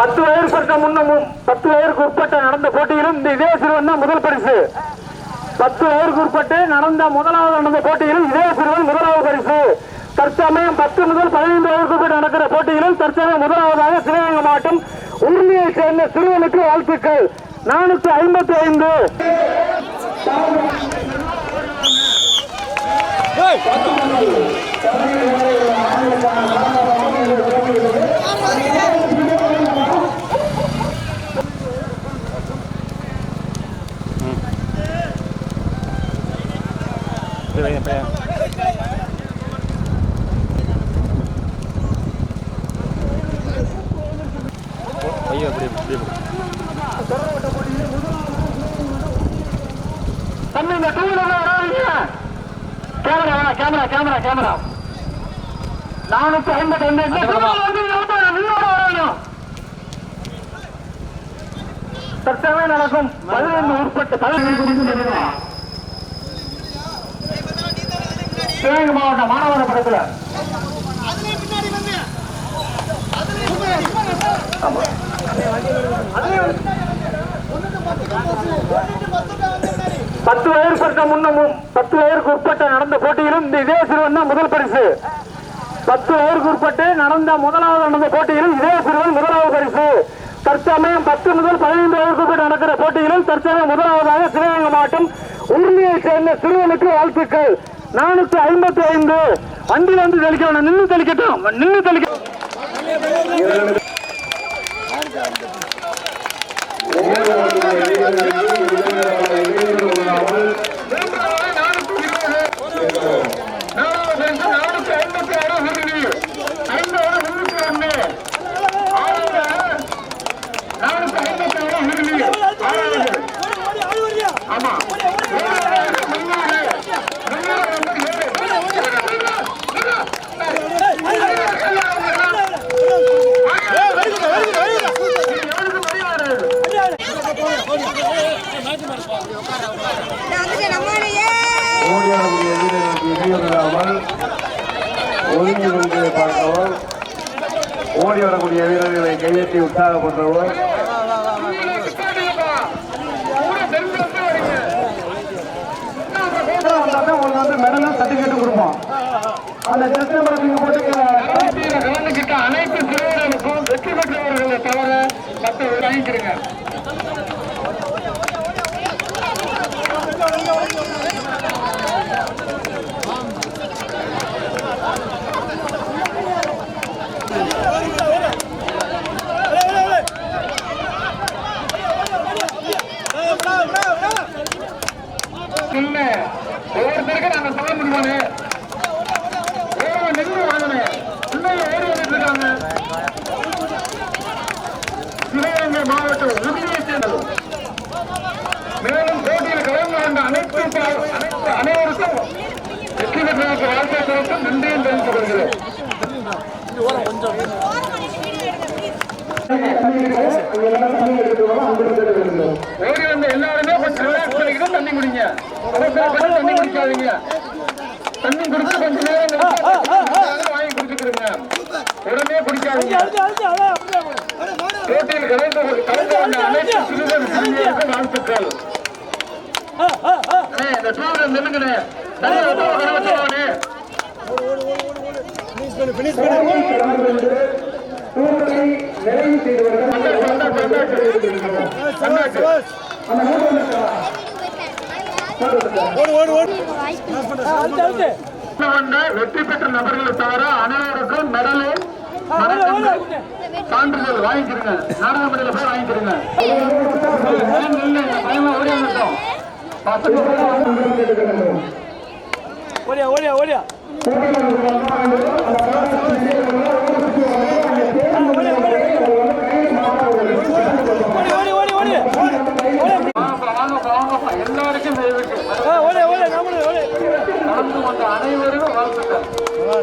பத்து வயதுக்கு முன்னமும் பத்து வயதுக்கு உட்பட்ட நடந்த போட்டியிலும் இந்த இதே சிறுவன் தான் முதல் பரிசு. பத்து வயதுக்கு உட்பட்டு நடந்த முதலாவது நடந்த போட்டியிலும் இதே சிறுவன் முதலாவது பரிசு. தற்சமயம் பத்து முதல் பதினைந்து வயதுக்கு உட்பட்டு நடக்கிற போட்டியிலும் தற்சமயம் முதலாவதாக சிவகங்கை மாவட்டம் உரிமையை சேர்ந்த சிறுவனுக்கு வாழ்த்துக்கள். நானூற்றி ஐம்பத்தி ஐந்து ஐயோ அப்படி இப்படி தம்பி இந்த டூ வீலர்ல வராதீங்க கேமரா கேமரா கேமரா கேமரா. நானூத்தி ஐம்பத்தி வரணும் தற்சமயம் நடக்கும். பதினைந்து உட்பட்ட பதினைந்து சிவகங்கை மாவட்ட மாணவர் படத்துல. பத்து பின்னாடி வந்து பத்து முன்னமும் பத்து வயதுக்கு உட்பட்ட நடந்த போட்டியிலும் இந்த இதே சிறுவன் தான் முதல் பரிசு. பத்து வயதுக்கு உட்பட்டு நடந்த முதலாவது நடந்த போட்டியிலும் இதே சிறுவன் முதலாவது பரிசு. தற்சமயம் பத்து முதல் பதினைந்து வயதுக்கு உட்பட்டு நடக்கிற போட்டியிலும் தற்சமயம் முதலாவதாக சிவகங்கை மாவட்டம் உரிமையை சேர்ந்த சிறுவனுக்கு வாழ்த்துக்கள். நானூத்தி ஐம்பத்தி ஐந்து வண்டி வந்து தெளிக்க நின்று தெளிக்கட்டும் நின்று தெளிக்க நான் வந்துட்டேன் நம்மளையே ஒதுங்கி கொண்டு பார்க்கவும் ஓடி வரக்கூடிய வீரர்களை கையெட்டி உற்சாகப்படுத்துவோம் வந்து மெடலும் சர்டிபிகேட்டும் கொடுப்போம் அந்த டெஸ்ட் நம்பர் நீங்க போட்டு அனைத்து அனைவருக்கும் வெற்றி பெற்றதற்கு வாழ்க்கை தெரிவித்தும் நன்றியும் தெரிவித்துக் கொள்கிறேன் ஓடி வந்த எல்லாருமே கொஞ்சம் ரிலாக்ஸ் பண்ணிக்கிட்டு தண்ணி குடிங்க தண்ணி குடிக்காதீங்க தண்ணி குடிச்சு கொஞ்ச நேரம் வாங்கி குடிச்சுக்கிறீங்க உடனே குடிக்காதீங்க போட்டியில் கலந்து கலந்து கொண்ட அனைத்து சிறுவர் வாழ்த்துக்கள் வச்சுக்கோண்ணே. வெற்றி பெற்ற நபர்களை தவிர அனைவருக்கும் மெடலு சான்றிதழ் வாங்கிக்கிறீங்க நாடக நாடகமடையில போய் வாங்கிக்கிறீங்க பயமா ஓடி வந்துட்டோம். ஓடியா ஓடியா ஓடியா. எல்லாருக்கும் செய்திருக்கு கொண்ட அனைவருக்கும் வாழ்த்துக்கள்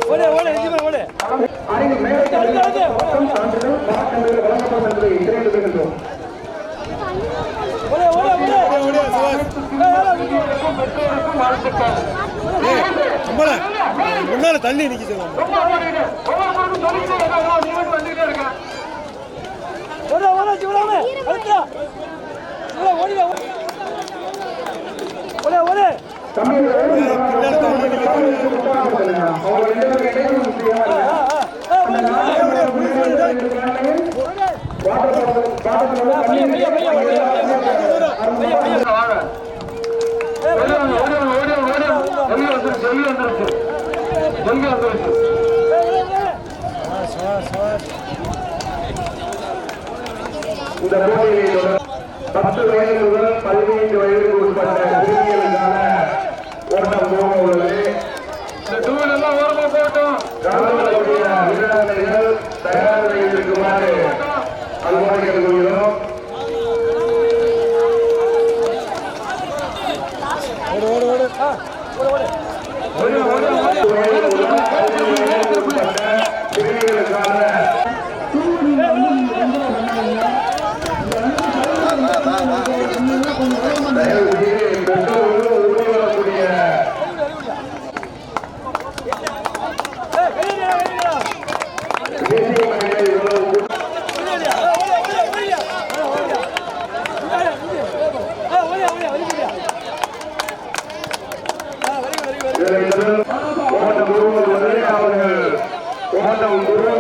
ஓடி ஓடி ஓடி பெற்றோருக்கும் வாழ்த்துக்கள் முன்னால தண்ணி நிக்க சொல்லுவாங்க ரொம்ப ஓடிடு. ஓடி, இந்த போட்டியில் பத்து வயது முதல் பதினைந்து வயதுக்கு உட்பட்ட சிறுமிகளுக்கான ஓட்டம் போக உள்ளது வயது முதல் பதினைந்து வயதுக்கு உட்பட்ட சிறுமிகளுக்கான தயவு செய்து பெற்றோர்களும் உதவி வரக்கூடிய ஏய், வெளியிடா, வெளியிடா. தேசிய மகளிர் இவ்வளவு வெளியிடா. ஆ, ஓடியா, ஓடியா, ஓடியா. ஆ, ஓடியா. இந்தாயா, இங்க. ஆ, ஓடியா, ஓடியா, வெளியிடா. ஆ, வெரி குட்,